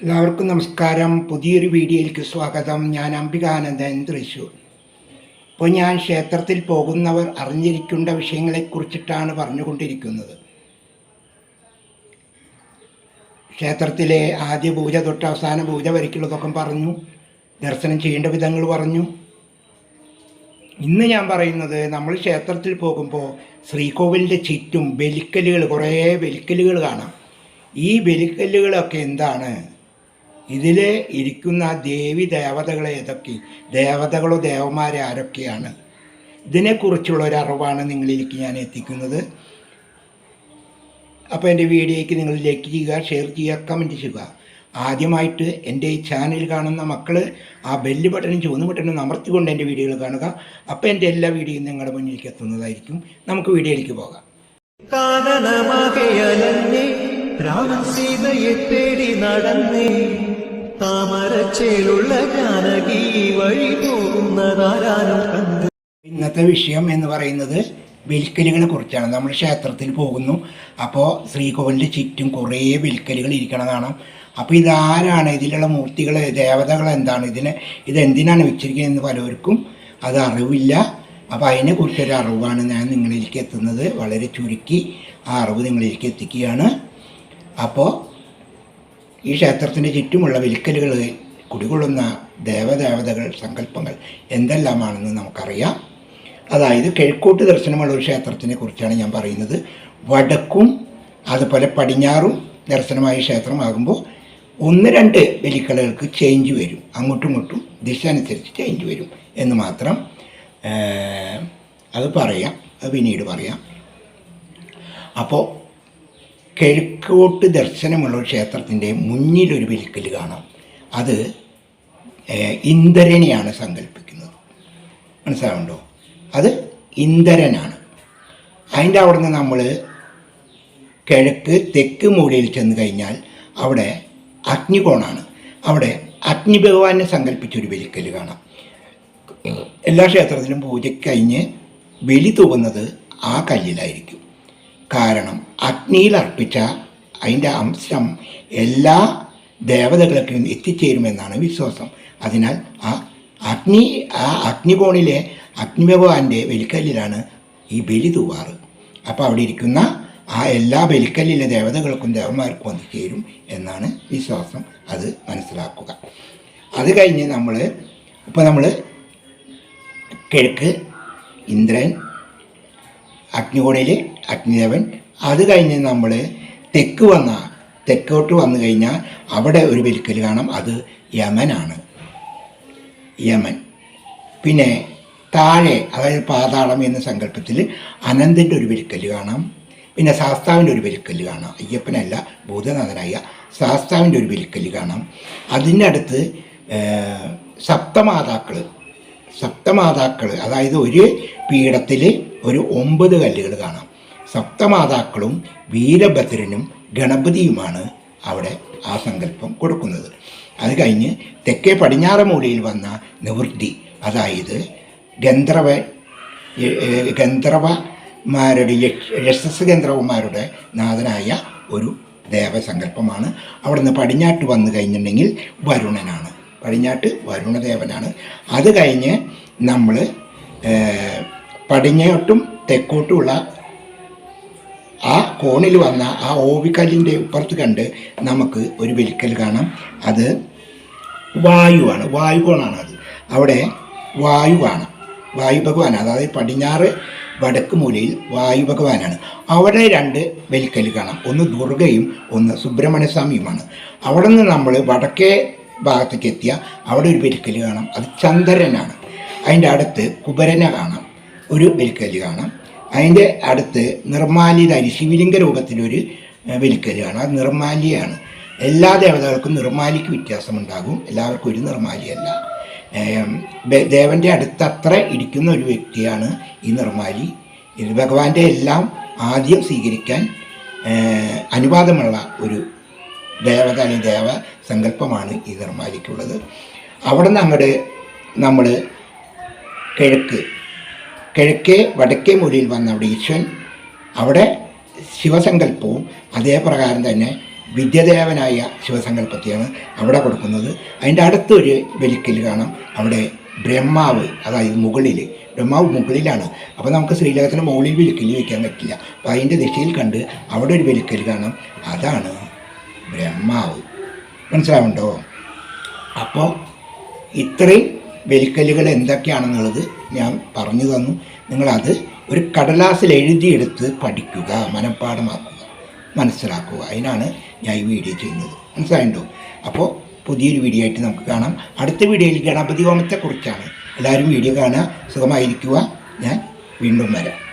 എല്ലാവർക്കും നമസ്കാരം. പുതിയൊരു വീഡിയോയിലേക്ക് സ്വാഗതം. ഞാൻ അംബികാനന്ദൻ തൃശ്ശൂർ ഇപ്പോൾ ഞാൻ ക്ഷേത്രത്തിൽ പോകുന്നവർ അറിഞ്ഞിരിക്കേണ്ട വിഷയങ്ങളെക്കുറിച്ചിട്ടാണ് പറഞ്ഞുകൊണ്ടിരിക്കുന്നത്. ക്ഷേത്രത്തിലെ ആദ്യ പൂജ തൊട്ട് അവസാന പൂജ വരയ്ക്കുള്ളതൊക്കെ പറഞ്ഞു. ദർശനം ചെയ്യേണ്ട വിധങ്ങൾ പറഞ്ഞു. ഇന്ന് ഞാൻ പറയുന്നത് നമ്മൾ ക്ഷേത്രത്തിൽ പോകുമ്പോൾ ശ്രീകോവിലിന്റെ ചുറ്റും ബലിക്കല്ലുകൾ കുറേ ബലിക്കല്ലുകൾ കാണാം. ഈ ബലിക്കല്ലുകളൊക്കെ എന്താണ്? ഇതിൽ ഇരിക്കുന്ന ദേവി ദേവതകളെ ഏതൊക്കെ? ദേവതകളോ ദേവന്മാരെ ആരൊക്കെയാണ്? ഇതിനെക്കുറിച്ചുള്ള ഒരു അറിവാണ് നിങ്ങളിലേക്ക് ഞാൻ എത്തിക്കുന്നത്. അപ്പോൾ എന്റെ വീഡിയോയ്ക്ക് നിങ്ങൾ ലൈക്ക് ചെയ്യുക ഷെയർ ചെയ്യുക കമന്റ് ചെയ്യുക. ആദ്യമായിട്ട് എന്റെ ഈ ചാനൽ കാണുന്ന മക്കൾ ആ ബെല്ല് ബട്ടണും ചുവന്ന ബട്ടണും അമർത്തിക്കൊണ്ട് എന്റെ വീഡിയോകൾ കാണുക. അപ്പോൾ എന്റെ എല്ലാ വീഡിയോയും നിങ്ങളുടെ മുന്നിലേക്ക് എത്തുന്നതായിരിക്കും. നമുക്ക് വീഡിയോയിലേക്ക് പോകാം. രാമൻ സീതയെ തേടി നടന്നേ. താമരച്ചേലുള്ള ജാനകി വഴി പോകുന്നതാരാനും കണ്ടു. ഇന്നത്തെ വിഷയം എന്ന് പറയുന്നത് വിൽക്കലുകളെ കുറിച്ചാണ്. നമ്മൾ ക്ഷേത്രത്തിൽ പോകുന്നു. അപ്പോൾ ശ്രീകോവിലിന്റെ ചുറ്റും കുറേ വിൽക്കലുകൾ ഇരിക്കണ കാണാം. അപ്പോൾ ഇതാരാണ്? ഇതിലുള്ള മൂർത്തികൾ ദേവതകൾ എന്താണ്? ഇതിനെ ഇതെന്തിനാണ് വെച്ചിരിക്കുന്നതെന്ന് പലവർക്കും അത് അറിവില്ല. അപ്പോൾ അതിനെക്കുറിച്ചൊരു അറിവാണ് ഞാൻ നിങ്ങളിലേക്ക് എത്തുന്നത്. വളരെ ചുരുക്കി ആ അറിവ് നിങ്ങളിലേക്ക് എത്തിക്കുകയാണ്. അപ്പോൾ ഈ ക്ഷേത്രത്തിന് ചുറ്റുമുള്ള വിൽക്കലുകൾ കുടികൊള്ളുന്ന ദേവദേവതകൾ സങ്കല്പങ്ങൾ എന്തെല്ലാമാണെന്ന് നമുക്കറിയാം. അതായത് കിഴക്കോട്ട് ദർശനമുള്ള ഒരു ക്ഷേത്രത്തിനെ കുറിച്ചാണ് ഞാൻ പറയുന്നത്. വടക്കും അതുപോലെ പടിഞ്ഞാറും ദർശനമായ ക്ഷേത്രമാകുമ്പോൾ ഒന്ന് രണ്ട് ബലിക്കലകൾക്ക് ചേഞ്ച് വരും. അങ്ങോട്ടും ഇങ്ങോട്ടും ദിശ അനുസരിച്ച് ചേഞ്ച് വരും എന്ന് മാത്രം അത് പറയാം. അത് പിന്നീട് പറയാം. അപ്പോൾ കിഴക്കോട്ട് ദർശനമുള്ള ക്ഷേത്രത്തിന്റെ മുന്നിലൊരു വിൽക്കൽ കാണാം. അത് ഇന്ദരനെയാണ് സങ്കല്പിക്കുന്നത്. മനസ്സിലാവുണ്ടോ അത് ഇന്ദ്രനാണ്. അതിന്റെ അവിടെ നിന്ന് നമ്മൾ കിഴക്ക് തെക്ക് മൂലയിൽ ചെന്ന് കഴിഞ്ഞാൽ അവിടെ അഗ്നികോണാണ്. അവിടെ അഗ്നി ഭഗവാനെ സങ്കല്പിച്ചൊരു ബലിക്കൽ കാണാം. എല്ലാ ക്ഷേത്രത്തിലും പൂജയ്ക്ക് കഴിഞ്ഞ് ബലി തൂകുന്നത് ആ കല്ലിലായിരിക്കും. കാരണം അഗ്നിയിൽ അർപ്പിച്ച അതിന്റെ അംശം എല്ലാ ദേവതകൾക്കും എത്തിച്ചേരുമെന്നാണ് വിശ്വാസം. അതിനാൽ ആ അഗ്നി ആ അഗ്നികോണിലെ അഗ്നിഭഗവാന്റെ വെലിക്കല്ലിലാണ് ഈ ബലി തൂവാറ്. അപ്പോൾ അവിടെ ഇരിക്കുന്ന ആ എല്ലാ ബലിക്കല്ലിലെ ദേവതകൾക്കും ദേവന്മാർക്കും അത് ചേരും എന്നാണ് വിശ്വാസം. അത് മനസ്സിലാക്കുക. അത് കഴിഞ്ഞ് നമ്മൾ ഇപ്പോൾ നമ്മൾ കിഴക്ക് ഇന്ദ്രൻ അഗ്നികോണിൽ അഗ്നിദേവൻ. അത് കഴിഞ്ഞ് നമ്മൾ തെക്ക് വന്ന തെക്കോട്ട് വന്നു കഴിഞ്ഞാൽ അവിടെ ഒരു വിൽക്കൽ കാണാം. അത് യമനാണ് യമൻ. പിന്നെ താഴെ അതായത് പാതാളം എന്ന സങ്കല്പത്തിൽ അനന്തന്റെ ഒരു വിൽക്കൽ കാണാം. പിന്നെ ശാസ്താവിന്റെ ഒരു വിൽക്കൽ കാണാം. അയ്യപ്പനല്ല ഭൂതനാഥനായ ശാസ്താവിന്റെ ഒരു വിൽക്കൽ കാണാം. അതിന്റെ അടുത്ത് സപ്തമാതാക്കൾ സപ്തമാതാക്കൾ അതായത് ഒരു പീഠത്തിൽ ഒരു ഒമ്പത് കല്ലുകൾ കാണാം. സപ്തമാതാക്കളും വീരഭദ്രനും ഗണപതിയുമാണ് അവിടെ ആ സങ്കല്പം കൊടുക്കുന്നത്. അത് കഴിഞ്ഞ് തെക്കേ പടിഞ്ഞാറ് മൂലയിൽ വന്ന നിവൃത്തി അതായത് ഗന്ധർവ ഗന്ധർവമാരുടെ യശസ് ഗന്ധർവന്മാരുടെ നാഥനായ ഒരു ദേവസങ്കല്പമാണ്. അവിടുന്ന് പടിഞ്ഞാട്ട് വന്നു കഴിഞ്ഞിട്ടുണ്ടെങ്കിൽ വരുണനാണ്. പടിഞ്ഞാട്ട് വരുണദേവനാണ്. അത് കഴിഞ്ഞ് നമ്മൾ പടിഞ്ഞാട്ടും തെക്കോട്ടുമുള്ള ആ കോണിൽ വന്ന ആ ഓവിക്കല്ലിന്റെ ഇപ്പുറത്ത് കണ്ട് നമുക്ക് ഒരു വിൽക്കൽ കാണാം. അത് വായുവാണ്. വായു കോണാണ് അത്. അവിടെ വായുവാണ്. വായു ഭഗവാനാണ് അതായത് പടിഞ്ഞാറ് വടക്ക് മൂലയിൽ വായു ഭഗവാനാണ് അവിടെ രണ്ട് വെൽക്കൽ കാണാം. ഒന്ന് ദുർഗയും ഒന്ന് സുബ്രഹ്മണ്യ സ്വാമിയുമാണ് അവിടെ നിന്ന് നമ്മൾ വടക്കേ ഭാഗത്തേക്ക് എത്തിയ അവിടെ ഒരു വെൽക്കൽ കാണാം. അത് ചന്ദ്രനാണ്. അതിന്റെ അടുത്ത് കുബരനെ കാണാം. ഒരു വെലിക്കൽ കാണാം. അതിന്റെ അടുത്ത് നിർമാലിതാരി ശിവലിംഗ രൂപത്തിലൊരു വെലിക്കൽ കാണാം. അത് നിർമാലിയാണ്. എല്ലാ ദേവതകൾക്കും നിർമാലിക്ക് വ്യത്യാസമുണ്ടാകും. എല്ലാവർക്കും ഒരു നിർമാലിയല്ല. ദേവന്റെ അടുത്തത്ര ഇരിക്കുന്ന ഒരു വ്യക്തിയാണ് ഈ നിർമാലി. ഭഗവാന്റെ എല്ലാം ആദ്യം സ്വീകരിക്കാൻ അനുവാദമുള്ള ഒരു ദേവത അല്ലെങ്കിൽ ദേവ സങ്കല്പമാണ് ഈ നിർമാലിക്കുള്ളത്. അവിടെ നിന്ന് അങ്ങോട്ട് നമ്മൾ കിഴക്ക് കിഴക്കേ വടക്കേ മൂലയിൽ വന്ന അവിടെ ഈശ്വൻ അവിടെ ശിവസങ്കല്പവും അതേപ്രകാരം തന്നെ വിദ്യദേവനായ ശിവസങ്കല്പത്തെയാണ് അവിടെ കൊടുക്കുന്നത്. അതിന്റെ അടുത്തൊരു വെലിക്കൽ കാണാം. അവിടെ ബ്രഹ്മാവ് അതായത് മുകളിൽ ബ്രഹ്മാവ് മുകളിലാണ്. അപ്പോൾ നമുക്ക് ശ്രീലേഖത്തിന് മുകളിൽ വിലക്കൽ വയ്ക്കാൻ പറ്റില്ല. അപ്പോൾ അതിന്റെ ദിശയിൽ കണ്ട് അവിടെ ഒരു വിലക്കൽ കാണാം. അതാണ് ബ്രഹ്മാവ്. മനസ്സിലാവുണ്ടോ അപ്പോൾ ഇത്രയും വെലിക്കല്ലുകൾ എന്തൊക്കെയാണെന്നുള്ളത് ഞാൻ പറഞ്ഞു തന്നു. നിങ്ങളത് ഒരു കടലാസിൽ എഴുതിയെടുത്ത് പഠിക്കുക മനഃപ്പാടമാക്കുക മനസ്സിലാക്കുക. അതിനാണ് ഞാൻ ഈ വീഡിയോ ചെയ്യുന്നത്. മനസ്സിലായിട്ടുണ്ടോ അപ്പോൾ പുതിയൊരു വീഡിയോ ആയിട്ട് നമുക്ക് കാണാം. അടുത്ത വീഡിയോയിൽ ഗണപതി ഹോമത്തെക്കുറിച്ചാണ്. എല്ലാവരും വീഡിയോ കാണുക സുഖമായിരിക്കുക. ഞാൻ വീണ്ടും വരാം.